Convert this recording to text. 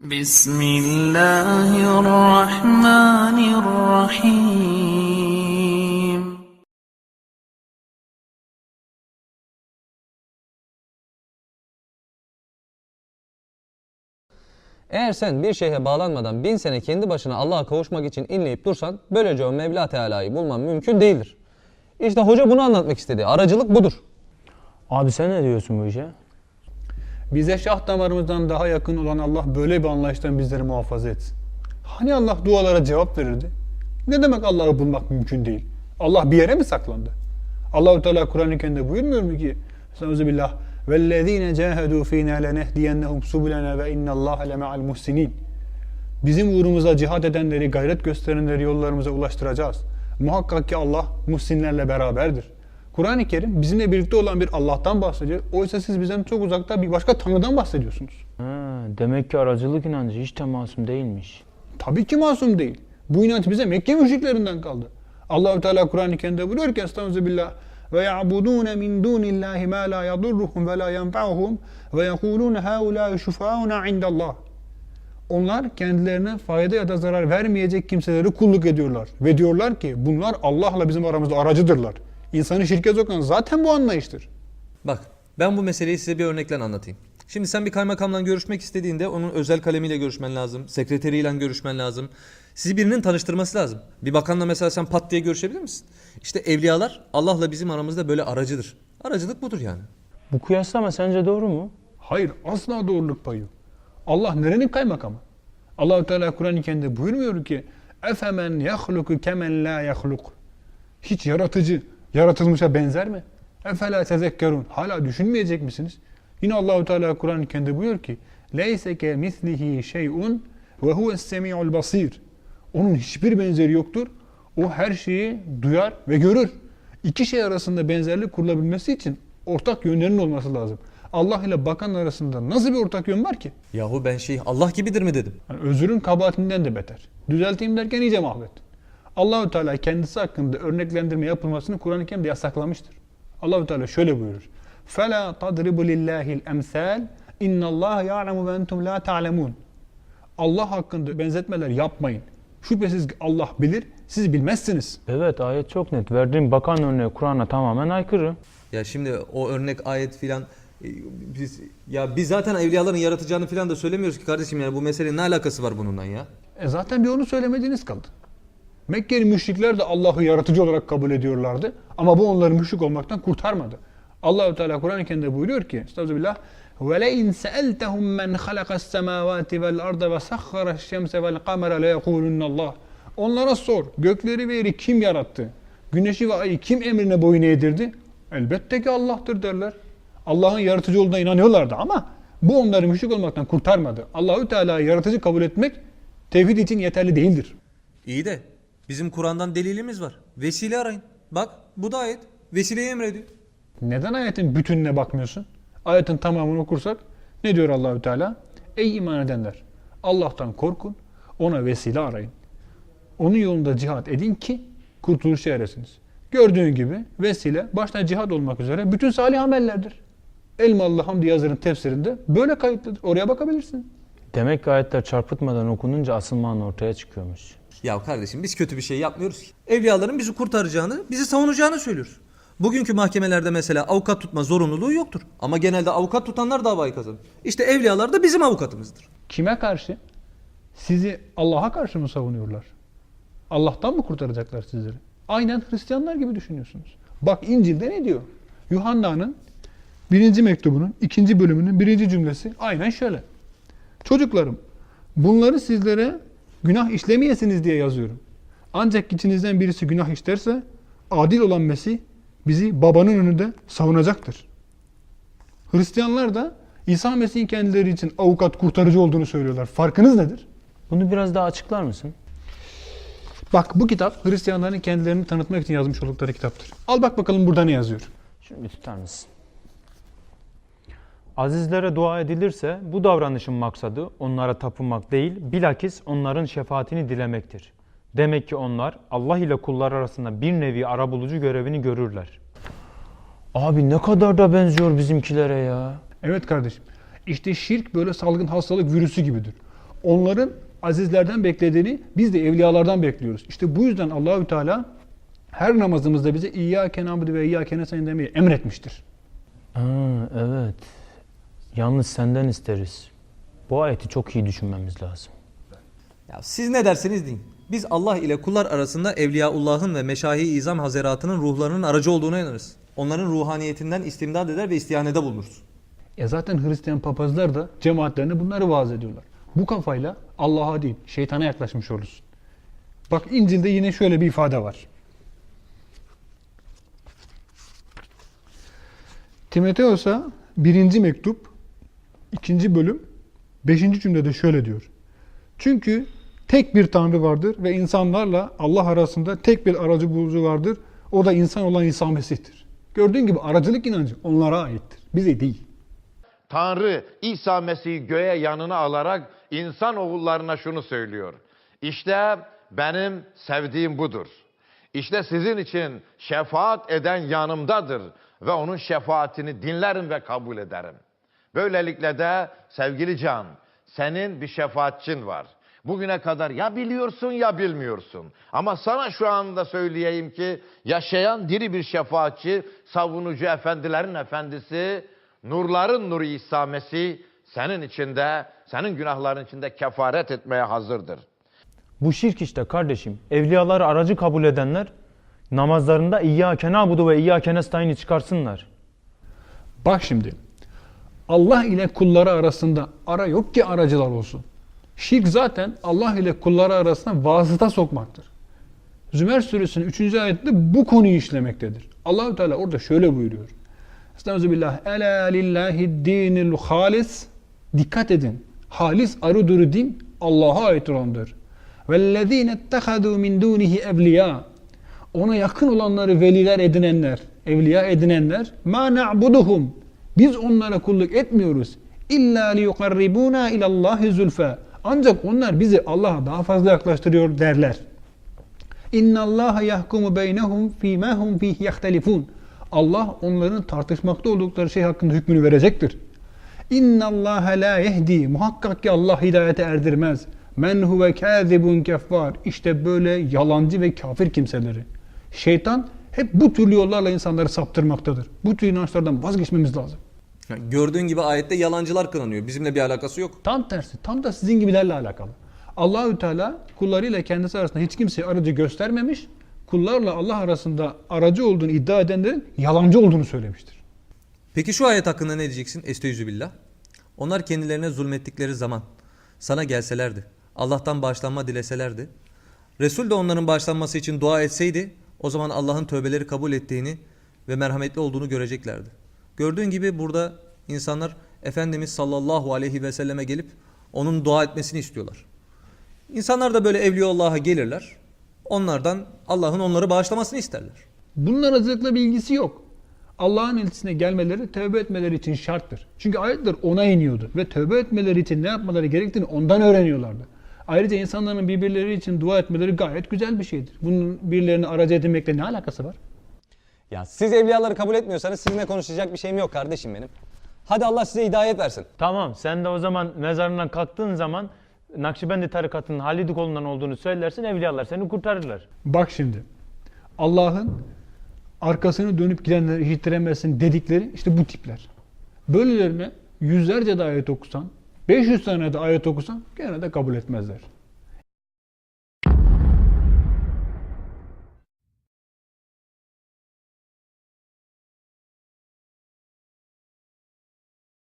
بسم الله الرحمن الرحيم Eğer sen bir şeyhe bağlanmadan bin sene kendi başına Allah'a kavuşmak için inleyip dursan böylece o Mevla Teala'yı bulman mümkün değildir. İşte hoca bunu anlatmak istedi. Aracılık budur. Abi sen ne diyorsun bu işe? Bize şah damarımızdan daha yakın olan Allah böyle bir anlayıştan bizleri muhafaza etsin. Hani Allah dualara cevap verirdi? Ne demek Allah'ı bulmak mümkün değil? Allah bir yere mi saklandı? Allahu Teala Kur'an-ı Kerim'de buyurmuyor mu ki? Estağfirullah. وَالَّذ۪ينَ جَاهَدُوا ف۪ينَا لَنَهْدِيَنَّهُمْ سُبُلَنَا وَاِنَّ اللّٰهَ لَمَعَ الْمُحْسِنِينَ Bizim uğrumuza cihad edenleri, gayret gösterenleri yollarımıza ulaştıracağız. Muhakkak ki Allah muhsinlerle beraberdir. Kur'an-ı Kerim bizimle birlikte olan bir Allah'tan bahsediyor. Oysa siz bizden çok uzakta bir başka Tanrı'dan bahsediyorsunuz. Ha, demek ki aracılık inancı hiç de masum değilmiş. Tabii ki masum değil. Bu inanç bize Mekke müşriklerinden kaldı. Allahu Teala Kur'an-ı Kerim'de buyuruyor ki Estağfirullah ve ya'budun min dunillahi ma la yadurruhum ve la yenfa'uhum ve yekulun haula şufauna indallah. Onlar kendilerine fayda ya da zarar vermeyecek kimseleri kulluk ediyorlar. Ve diyorlar ki bunlar Allah'la bizim aramızda aracıdırlar. İnsanı şirke sokan zaten bu anlayıştır. Bak ben bu meseleyi size bir örnekle anlatayım. Şimdi sen bir kaymakamla görüşmek istediğinde onun özel kalemiyle görüşmen lazım. Sekreteriyle görüşmen lazım. Sizi birinin tanıştırması lazım. Bir bakanla mesela sen pat diye görüşebilir misin? İşte evliyalar Allah'la bizim aramızda böyle aracıdır. Aracılık budur yani. Bu kıyaslama sence doğru mu? Hayır asla doğruluk payı yok. Allah nerenin kaymakamı? Allahu Teala Kur'an-ı Kerim'de buyurmuyor ki efemen yahluku kemen la yahluk. Hiç yaratıcı yaratılmışa benzer mi? Efela tezekkerun. Hala düşünmeyecek misiniz? Yine Allahu Teala Kur'an-ı Kerim'de buyuruyor ki leyse ke mislihi şey'un ve huves semi'ul basir. Onun hiçbir benzeri yoktur. O her şeyi duyar ve görür. İki şey arasında benzerlik kurulabilmesi için ortak yönlerin olması lazım. Allah ile bakan arasında nasıl bir ortak yön var ki? Yahu ben şey Allah gibidir mi dedim. Yani özürün kabahatinden de beter. Düzelteyim derken iyice mahvettin. Allahü Teala kendisi hakkında örneklendirme yapılmasını Kur'an-ı Kerim'de yasaklamıştır. Allahü Teala şöyle buyurur. Fela tadribu lillahi'l emsal innallah ya'lemu ve entum la ta'lemun. Allah hakkında benzetmeler yapmayın. Şüphesiz Allah bilir, siz bilmezsiniz. Evet ayet çok net. Verdiğim bakan örneği Kur'an'a tamamen aykırı. Ya şimdi o örnek ayet filan e, biz ya biz zaten evliyaların yaratacağını filan da söylemiyoruz ki kardeşim yani bu meselenin ne alakası var bununla ya? E zaten bir onu söylemediğiniz kaldı. Mekkeli müşrikler de Allah'ı yaratıcı olarak kabul ediyorlardı. Ama bu onları müşrik olmaktan kurtarmadı. Allahu Teala Kur'an-ı Kerim'de buyuruyor ki, Estağfirullah. Ve le in sa'altahum men halakas semawati vel arda ve sahhara'ş şemse vel kamera. Onlara sor. Gökleri ve yeri kim yarattı? Güneşi ve ayı kim emrine boyun eğdirdi? Elbette ki Allah'tır derler. Allah'ın yaratıcı olduğuna inanıyorlardı ama bu onları müşrik olmaktan kurtarmadı. Allahü Teala'yı yaratıcı kabul etmek tevhid için yeterli değildir. İyi de bizim Kur'an'dan delilimiz var. Vesile arayın. Bak bu da ayet. Vesileyi emrediyor. Neden ayetin bütününe bakmıyorsun? Ayetin tamamını okursak ne diyor Allahü Teala? Ey iman edenler! Allah'tan korkun, ona vesile arayın. Onun yolunda cihat edin ki kurtuluşa eresiniz. Gördüğün gibi vesile başta cihat olmak üzere bütün salih amellerdir. Elmalı Hamdi Yazır'ın tefsirinde böyle kayıtlıdır. Oraya bakabilirsin. Demek ki ayetler çarpıtmadan okununca asıl mana ortaya çıkıyormuş. Ya kardeşim biz kötü bir şey yapmıyoruz ki. Evliyaların bizi kurtaracağını, bizi savunacağını söylüyoruz. Bugünkü mahkemelerde mesela avukat tutma zorunluluğu yoktur. Ama genelde avukat tutanlar davayı kazanır. İşte evliyalar da bizim avukatımızdır. Kime karşı? Sizi Allah'a karşı mı savunuyorlar? Allah'tan mı kurtaracaklar sizleri? Aynen Hristiyanlar gibi düşünüyorsunuz. Bak İncil'de ne diyor? Yuhanna'nın birinci mektubunun ikinci bölümünün birinci cümlesi aynen şöyle. Çocuklarım bunları sizlere günah işlemeyesiniz diye yazıyorum. Ancak içinizden birisi günah işlerse adil olan Mesih bizi babanın önünde savunacaktır. Hristiyanlar da İsa Mesih'in kendileri için avukat, kurtarıcı olduğunu söylüyorlar. Farkınız nedir? Bunu biraz daha açıklar mısın? Bak bu kitap Hristiyanların kendilerini tanıtmak için yazmış oldukları kitaptır. Al bak bakalım burada ne yazıyor. Şunu bir tutar mısın? Azizlere dua edilirse bu davranışın maksadı onlara tapınmak değil, bilakis onların şefaatini dilemektir. Demek ki onlar Allah ile kullar arasında bir nevi arabulucu görevini görürler. Abi ne kadar da benziyor bizimkilere ya. Evet kardeşim. İşte şirk böyle salgın hastalık virüsü gibidir. onların azizlerden beklediğini biz de evliyalardan bekliyoruz. İşte bu yüzden Allahü Teala her namazımızda bize İyyâke na'budu ve İyyâke nestaîn demeyi emretmiştir. Aa, evet. Yalnız senden isteriz. Bu ayeti çok iyi düşünmemiz lazım. Ya siz ne derseniz deyin. Biz Allah ile kullar arasında Evliyaullah'ın ve Meşahi İzam Hazeratı'nın ruhlarının aracı olduğuna inanırız. Onların ruhaniyetinden istimdad eder ve istihanede bulunuruz. E zaten Hristiyan papazlar da cemaatlerine bunları vaaz ediyorlar. Bu kafayla Allah'a değil, şeytana yaklaşmış olursun. Bak İncil'de yine şöyle bir ifade var. Timoteos'a birinci mektup, ikinci bölüm, beşinci cümlede şöyle diyor. Çünkü tek bir Tanrı vardır ve insanlarla Allah arasında tek bir aracı bulucu vardır. O da insan olan İsa Mesih'tir. Gördüğün gibi aracılık inancı onlara aittir. Bize değil. Tanrı İsa Mesih'i göğe yanına alarak insan oğullarına şunu söylüyor. İşte benim sevdiğim budur. İşte sizin için şefaat eden yanımdadır ve onun şefaatini dinlerim ve kabul ederim. Böylelikle de sevgili Can, senin bir şefaatçin var. Bugüne kadar ya biliyorsun ya bilmiyorsun. Ama sana şu anda söyleyeyim ki yaşayan diri bir şefaatçi, savunucu efendilerin efendisi, nurların nuru İsa Mesih senin içinde, senin günahların içinde kefaret etmeye hazırdır. Bu şirk işte kardeşim. Evliyaları aracı kabul edenler namazlarında İyyâke na'budu ve İyyâke nestaîn'i çıkarsınlar. Bak şimdi. Allah ile kulları arasında ara yok ki aracılar olsun. Şirk zaten Allah ile kulları arasında vasıta sokmaktır. Zümer suresinin 3. ayetinde bu konuyu işlemektedir. Allahü Teala orada şöyle buyuruyor. Estağfirullah. Ela lillahi dinil halis. Dikkat edin. Halis arı duru din Allah'a ait olandır. Vellezine ettehadu min dunihi evliya. Ona yakın olanları veliler edinenler, evliya edinenler. Ma na'buduhum. Biz onlara kulluk etmiyoruz. İlla liyukarribuna ilallahi zulfa. Ancak onlar bizi Allah'a daha fazla yaklaştırıyor derler. İnna Allah yahkumu beynehum fîmâ hum fîh yahtelifun. Allah onların tartışmakta oldukları şey hakkında hükmünü verecektir. İnna Allah la yehdi. Muhakkak ki Allah hidayete erdirmez. Men huve kâzibun keffar. İşte böyle yalancı ve kafir kimseleri. Şeytan hep bu türlü yollarla insanları saptırmaktadır. Bu tür inançlardan vazgeçmemiz lazım. Yani gördüğün gibi ayette yalancılar kınanıyor. Bizimle bir alakası yok. Tam tersi, tam da sizin gibilerle alakalı. Allahü Teala kullarıyla kendisi arasında hiç kimseye aracı göstermemiş. Kullarla Allah arasında aracı olduğunu iddia edenlerin yalancı olduğunu söylemiştir. Peki şu ayet hakkında ne diyeceksin? Estaizu billah. Onlar kendilerine zulmettikleri zaman sana gelselerdi. Allah'tan bağışlanma dileselerdi. Resul de onların bağışlanması için dua etseydi o zaman Allah'ın tövbeleri kabul ettiğini ve merhametli olduğunu göreceklerdi. Gördüğün gibi burada insanlar Efendimiz sallallahu aleyhi ve selleme gelip onun dua etmesini istiyorlar. İnsanlar da böyle Evliyaullah'a gelirler. Onlardan Allah'ın onları bağışlamasını isterler. Bunun aracılıkla bir ilgisi yok. Allah'ın elçisine gelmeleri tövbe etmeleri için şarttır. Çünkü ayetler ona iniyordu ve tövbe etmeleri için ne yapmaları gerektiğini ondan öğreniyorlardı. Ayrıca insanların birbirleri için dua etmeleri gayet güzel bir şeydir. Bunun birilerini aracı edinmekle ne alakası var? Ya siz evliyaları kabul etmiyorsanız sizinle konuşacak bir şeyim yok kardeşim benim. Hadi Allah size hidayet versin. Tamam sen de o zaman mezarından kalktığın zaman Nakşibendi tarikatının Halid kolundan olduğunu söylersin evliyalar seni kurtarırlar. Bak şimdi. Allah'ın arkasını dönüp gidenleri işittiremezsin dedikleri işte bu tipler. Böylelerine yüzlerce de ayet okusan, 500 tane de ayet okusan gene de kabul etmezler.